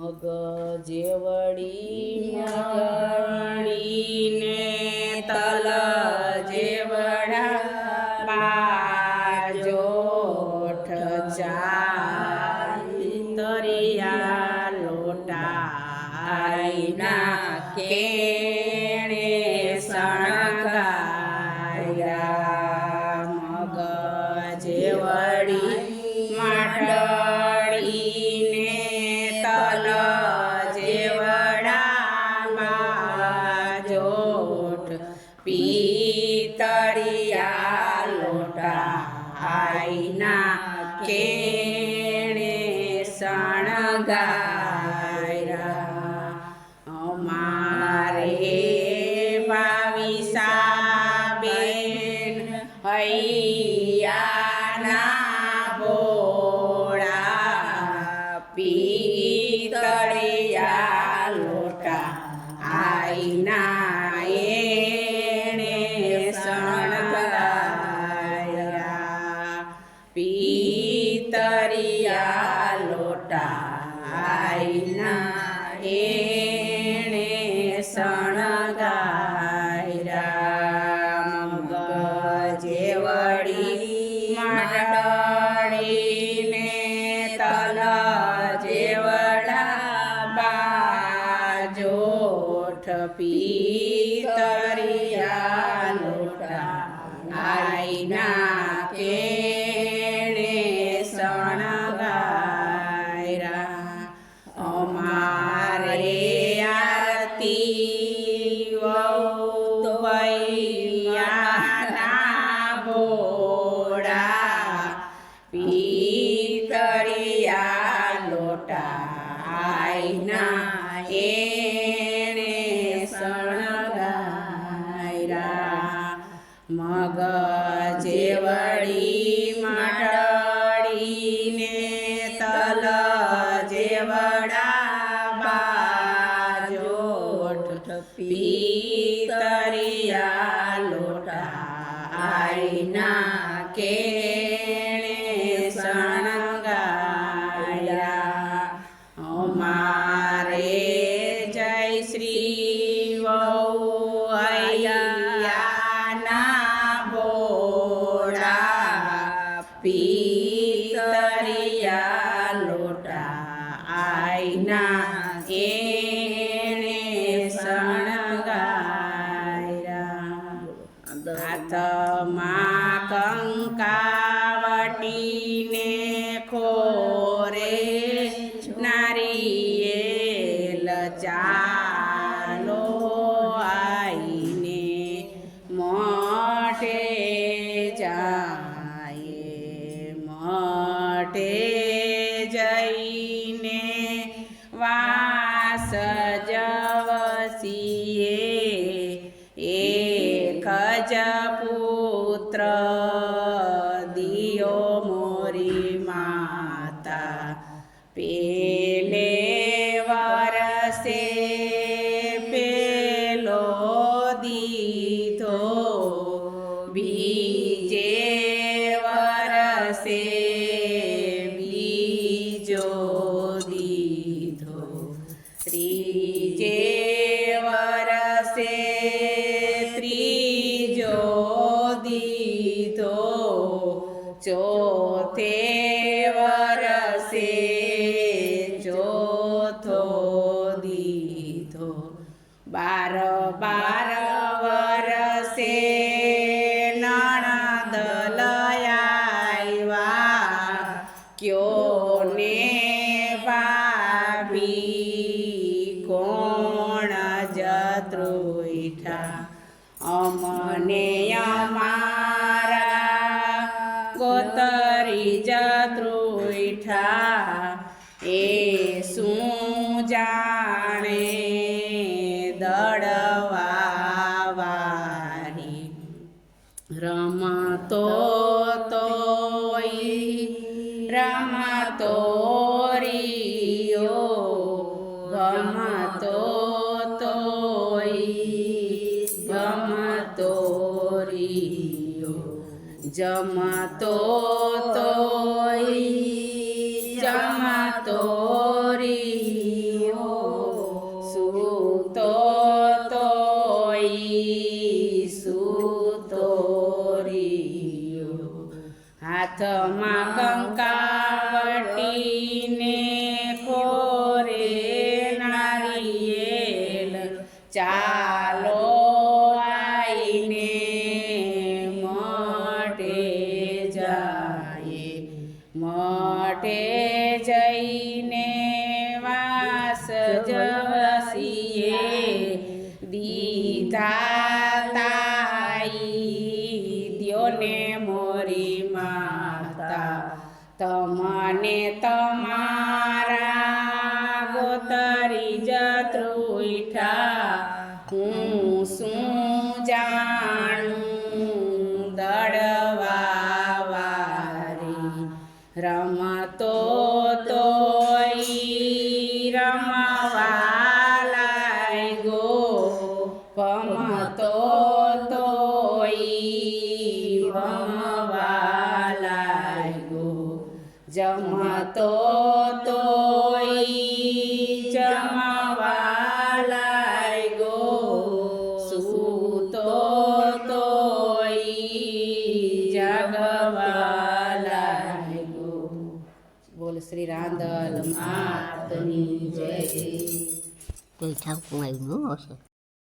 મગ મગળીને તલ જેવડા ચાલી તરિયા લોટાઈના કે શણગાયા મગ જેવડી માટડીને પિતળિયા લોટા આઈના કેણે શણગારા અમારે ભાવિસાબેન હૈયાના ભોળા પિતળિયા લોટા આઈના લોટા આઈના એણે શણગાયરા મગ જેવડી માટડીને તલ જેવડા બાજોઠ પિતરિયા લોટા આઈના જેવડી ને તલ જેવડા બાજોઠ પિતરિયા લોટા આઈના કે શણગાયા અમારે જય શ્રી હૈયાના ભોળા પિતરિયા લોટા આઈના એણે હાથમાં કંકાવટીને ખોરે નારિયેલ ચાલો આઈને મોટે જાય મોટે જઈને વાસ જવસીએ પેલે વરસે પેલો દીધો. બીજે વરસે બીજો દીધો. ત્રીજે વરસે ત્રીજો દીધો. ચોથે જત્રુઠા અમને અમારા જમતો તોઈ જમતો રીયો સૂતો તોઈ સૂતો રીયો હાથમાં કંકાવટી તે જઈને વાસ જસીએ દીધા તાઈ દ્યોને મોરી માતા. તમને તમારા ગોતરી જત્રુઠા હું રમતો તોય રમવા લાગ્યો પમતો તોય રમવા લાગ્યો જમતો શ્રી રાંદલ માતની જય કોઈ ઠાકું આવ્યું હશે